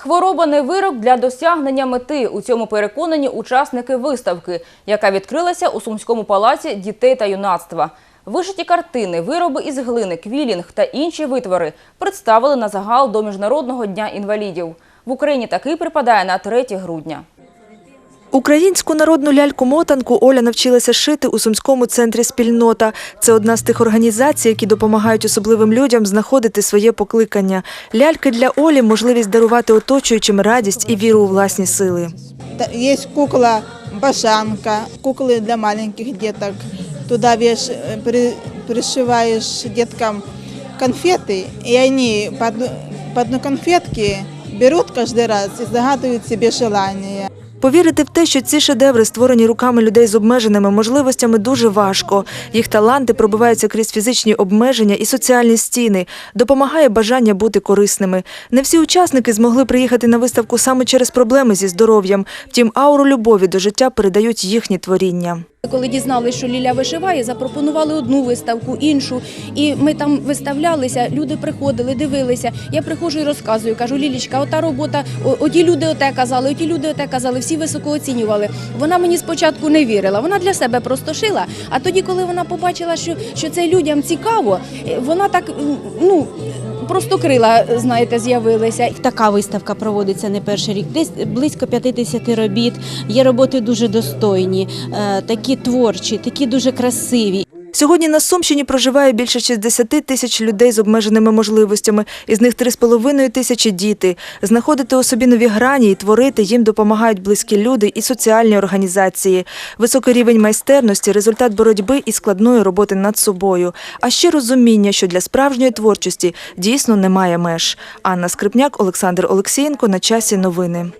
Хвороба не вирок для досягнення мети. У цьому переконані учасники виставки, яка відкрилася у Сумському палаці дітей та юнацтва. Вишиті картини, вироби із глини, квілінг та інші витвори представили на загал до Міжнародного дня інвалідів. В Україні такий припадає на 3 грудня. Українську народну ляльку-мотанку Оля навчилася шити у Сумському центрі «Спільнота». Це одна з тих організацій, які допомагають особливим людям знаходити своє покликання. Ляльки для Олі – можливість дарувати оточуючим радість і віру у власні сили. Та- Есть кукла Башанка, куклы для маленьких деток. Туда веш, э, при- пришиваешь деткам конфеты, и они по, одну- по одной конфетке берут каждый раз и загадывают себе желание. Повірити в те, що ці шедеври, створені руками людей з обмеженими можливостями, дуже важко. Їх таланти пробиваються крізь фізичні обмеження і соціальні стіни. Допомагає бажання бути корисними. Не всі учасники змогли приїхати на виставку саме через проблеми зі здоров'ям. Втім, ауру любові до життя передають їхні творіння. Коли дізналися, що Ліля вишиває, запропонували одну виставку, іншу. І ми там виставлялися, люди приходили, дивилися. Я приходжу і розказую, кажу, Лілічка, ота робота, оті люди оте казали, оті люди оте казали, всі високо оцінювали. Вона мені спочатку не вірила. Вона для себе просто шила. А тоді, коли вона побачила, що, що це людям цікаво, е, вона так ну. Просто крила, знаєте, з'явилися. Така виставка проводиться не перший рік. Десь близько 50 робіт. Є роботи дуже достойні, е, такі творчі, такі дуже красиві. Сьогодні на Сумщині проживає більше 60 тисяч людей з обмеженими можливостями, із них 3,5 тисячі діти. Знаходити у собі нові грані і творити їм допомагають близькі люди і соціальні організації. Високий рівень майстерності – результат боротьби і складної роботи над собою. А ще розуміння, що для справжньої творчості дійсно немає меж. Анна Скрипняк, Олександр Олексієнко. На часі новини.